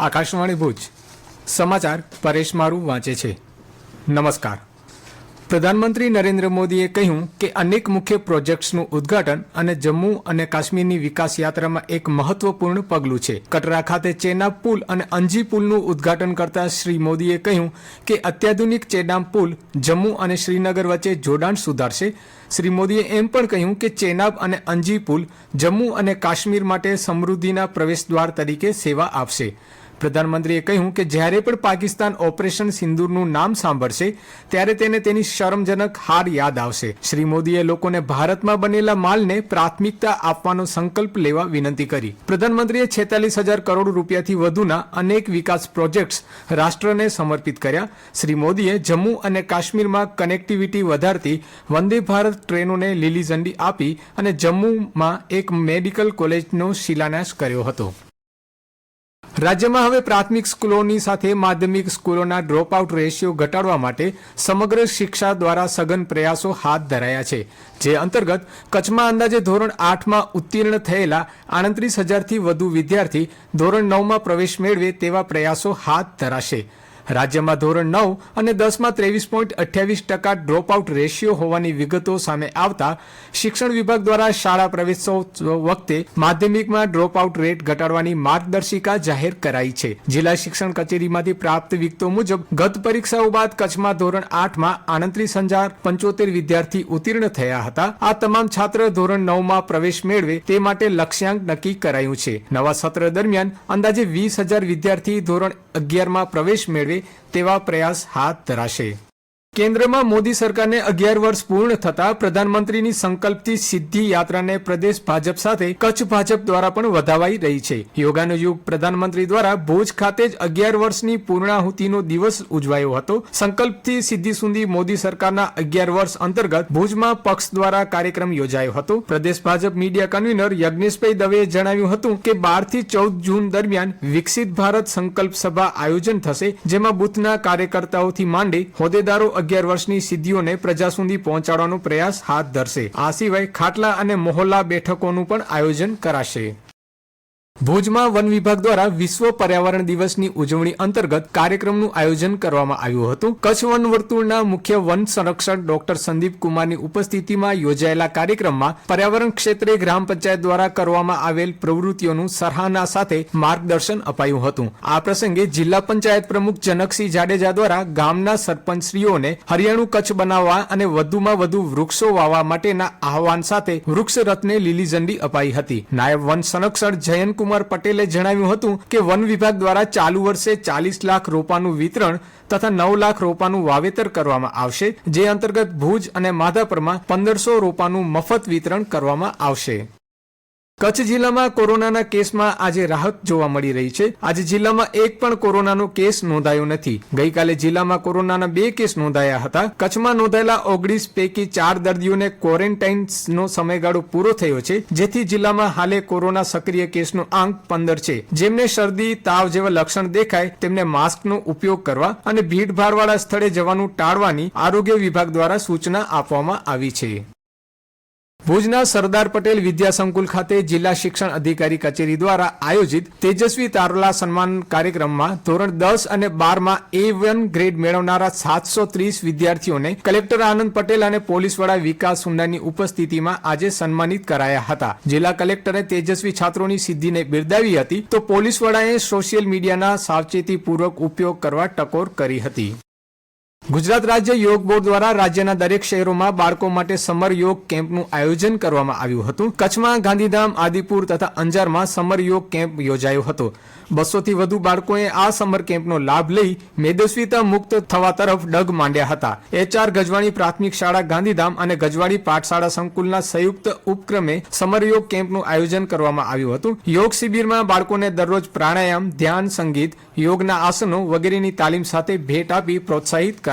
આકાશવાણી ભુજ. સમાચાર પરેશ મારું વાંચે છે. નમસ્કાર. પ્રધાનમંત્રી નરેન્દ્ર મોદીએ કહ્યું કે અનેક મુખ્ય પ્રોજેક્ટ્સનું ઉદ્ઘાટન અને જમ્મુ અને કાશ્મીરની વિકાસ યાત્રામાં એક મહત્વપૂર્ણ પગલું છે. કટરા ખાતે ચેનાબ પુલ અને અંજી પુલનું ઉદ્ઘાટન કરતા શ્રી મોદીએ કહ્યું કે અત્યાધુનિક ચેનાબ પુલ જમ્મુ અને શ્રીનગર વચ્ચે જોડાણ સુધારશે. શ્રી મોદીએ એમ પણ કહ્યું કે ચેનાબ અને અંજી પુલ જમ્મુ અને કાશ્મીર માટે સમૃદ્ધિના પ્રવેશદ્વાર તરીકે સેવા આપશે. પ્રધાનમંત્રીએ કહ્યું કે જ્યારે પણ પાકિસ્તાન ઓપરેશન સિંદૂરનું નામ સાંભળશે, ત્યારે તેને તેની શરમજનક હાર યાદ આવશે. શ્રી મોદીએ લોકોને ભારતમાં બનેલા માલને પ્રાથમિકતા આપવાનો સંકલ્પ લેવા વિનંતી કરી. પ્રધાનમંત્રીએ છેતાલીસ હજાર કરોડ રૂપિયાથી વધુના અનેક વિકાસ પ્રોજેક્ટ્સ રાષ્ટ્રને સમર્પિત કર્યા. શ્રી મોદીએ જમ્મુ અને કાશ્મીરમાં કનેક્ટિવિટી વધારતી વંદે ભારત ટ્રેનોને લીલી ઝંડી આપી અને જમ્મુમાં એક મેડિકલ કોલેજનો શિલાન્યાસ કર્યો હતો. રાજ્યમાં હવે પ્રાથમિક સ્કૂલોની સાથે માધ્યમિક સ્કૂલોના ડ્રોપ આઉટ રેશિયો ઘટાડવા માટે સમગ્ર શિક્ષા દ્વારા સઘન પ્રયાસો હાથ ધરાયા છે, જે અંતર્ગત કચ્છમાં અંદાજે ધોરણ આઠમાં ઉત્તીર્ણ થયેલા આડત્રીસ હજારથી વધુ વિદ્યાર્થી ધોરણ નવમાં પ્રવેશ મેળવે તેવા પ્રયાસો હાથ ધરાશે. રાજ્યમાં ધોરણ નવ અને દસમાં ત્રેવીસ પોઈન્ટ અઠ્યાવીસ ટકા ડ્રોપ આઉટ રેશિયો હોવાની વિગતો સામે આવતા શિક્ષણ વિભાગ દ્વારા શાળા પ્રવેશોત્સવ વખતે માધ્યમિકમાં ડ્રોપ આઉટ રેટ ઘટાડવાની માર્ગદર્શિકા જાહેર કરાઈ છે. જિલ્લા શિક્ષણ કચેરીમાંથી પ્રાપ્ત વિગતો મુજબ, ગત પરીક્ષાઓ બાદ કચ્છમાં ધોરણ આઠમાં આડત્રીસ હજાર પંચોતેર વિદ્યાર્થી ઉત્તીર્ણ થયા હતા. આ તમામ છાત્ર ધોરણ નવમાં પ્રવેશ મેળવે તે માટે લક્ષ્યાંક નક્કી કરાયું છે. નવા સત્ર દરમિયાન અંદાજે વીસ હજાર વિદ્યાર્થી ધોરણ અગિયારમાં પ્રવેશ મેળવે તેવા પ્રયાસ હાથ ધરાશે. કેન્દ્રમાં મોદી સરકારને અગિયાર વર્ષ પૂર્ણ થતા પ્રધાનમંત્રીની સંકલ્પથી સિદ્ધિ યાત્રાને પ્રદેશ ભાજપ સાથે કચ્છ ભાજપ દ્વારા પણ વધાવાઈ રહી છે. યોગાનુયુગ પ્રધાનમંત્રી દ્વારા ભુજ ખાતે જ અગિયાર વર્ષની પૂર્ણાહુતિનો દિવસ ઉજવાયો હતો. સંકલ્પથી સિદ્ધિ સુધી મોદી સરકારના અગિયાર વર્ષ અંતર્ગત ભુજમાં પક્ષ દ્વારા કાર્યક્રમ યોજાયો હતો. પ્રદેશ ભાજપ મીડિયા કન્વીનર યજ્ઞેશભાઈ દવેએ જણાવ્યું હતું કે બારથી ચૌદ જૂન દરમિયાન વિકસિત ભારત સંકલ્પ સભા આયોજન થશે, જેમાં બુથના કાર્યકર્તાઓથી માંડી હોદ્દેદારો અગિયાર વર્ષની સિદ્ધિઓને પ્રજા સુધી પહોંચાડવાનો પ્રયાસ હાથ ધરશે. આ સિવાય ખાટલા અને મોહલ્લા બેઠકોનું પણ આયોજન કરાશે. ભુજમાં વન વિભાગ દ્વારા વિશ્વ પર્યાવરણ દિવસની ઉજવણી અંતર્ગત કાર્યક્રમનું આયોજન કરવામાં આવ્યું હતું. કચ્છ વન વર્તુળના મુખ્ય વન સંરક્ષક ડોક્ટર સંદીપ કુમારની ઉપસ્થિતિમાં યોજાયેલા કાર્યક્રમમાં પર્યાવરણ ક્ષેત્રે ગ્રામ પંચાયત દ્વારા કરવામાં આવેલ પ્રવૃત્તિઓનું સરાહના સાથે માર્ગદર્શન અપાયું હતું. આ પ્રસંગે જિલ્લા પંચાયત પ્રમુખ જનકસિંહ જાડેજા દ્વારા ગામના સરપંચશ્રીઓને હરિયાણું કચ્છ બનાવવા અને વધુમાં વધુ વૃક્ષો વાવવા માટેના આહવાન સાથે વૃક્ષ રથને લીલી ઝંડી અપાઈ હતી. નાયબ વન સંરક્ષણ જયંત કુમાર પટેલે જણાવ્યું હતું કે વન વિભાગ દ્વારા ચાલુ વર્ષે ચાલીસ લાખ રોપાનું વિતરણ તથા નવ લાખ રોપાનું વાવેતર કરવામાં આવશે, જે અંતર્ગત ભુજ અને માધાપરમાં પંદરસો રોપાનું મફત વિતરણ કરવામાં આવશે. કચ્છ જિલ્લામાં કોરોનાના કેસમાં આજે રાહત જોવા મળી રહી છે. આજે જિલ્લામાં એક પણ કોરોનાનો કેસ નોંધાયો નથી. ગઈકાલે જિલ્લામાં કોરોનાના બે કેસ નોંધાયા હતા. કચ્છમાં નોંધાયેલા ઓગણીસ પૈકી ચાર દર્દીઓને ક્વોરન્ટાઇન્સનો સમયગાળો પૂરો થયો છે, જેથી જિલ્લામાં હાલે કોરોના સક્રિય કેસનો આંક પંદર છે. જેમને શરદી, તાવ જેવા લક્ષણ દેખાય, તેમને માસ્કનો ઉપયોગ કરવા અને ભીડભાડવાળા સ્થળે જવાનું ટાળવાની આરોગ્ય વિભાગ દ્વારા સૂચના આપવામાં આવી છે. ભુજના સરદાર પટેલ વિદ્યા સંકુલ ખાતે જિલ્લા શિક્ષણ અધિકારી કચેરી દ્વારા આયોજિત તેજસ્વી તારલા સન્માન કાર્યક્રમમાં ધોરણ દસ અને બારમાં એ વન ગ્રેડ મેળવનારા સાતસો ત્રીસ વિદ્યાર્થીઓને કલેક્ટર આનંદ પટેલ અને પોલીસ વડા વિકાસ હુંડાની ઉપસ્થિતિમાં આજે સન્માનિત કરાયા હતા. જિલ્લા કલેક્ટરે તેજસ્વી છાત્રોની સિદ્ધિને બિરદાવી હતી તો પોલીસ વડાએ સોશિયલ મીડિયાના સાવચેતીપૂર્વક ઉપયોગ કરવા ટકોર કરી હતી. ગુજરાત રાજ્ય યોગ બોર્ડ દ્વારા રાજ્યના દરેક શહેરોમાં બાળકો માટે સમર યોગ કેમ્પનું આયોજન કરવામાં આવ્યું હતું. કચ્છમાં ગાંધીધામ, આદિપુર તથા અંજારમાં સમર યોગ કેમ્પ યોજાયો હતો. બસોથી વધુ બાળકોએ આ સમર કેમ્પનો લાભ લઈ મેદસ્વીતા મુક્ત થવા તરફ ડગ માંડ્યા હતા. એચઆર ગજવાણી પ્રાથમિક શાળા ગાંધીધામ અને ગજવાડી પાઠશાળા સંકુલના સંયુક્ત ઉપક્રમે સમર યોગ કેમ્પનું આયોજન કરવામાં આવ્યું હતું. યોગ શિબિરમાં બાળકોને દરરોજ પ્રાણાયામ, ધ્યાન સંગીત, યોગના આસનો વગેરેની તાલીમ સાથે ભેટ આપી પ્રોત્સાહિત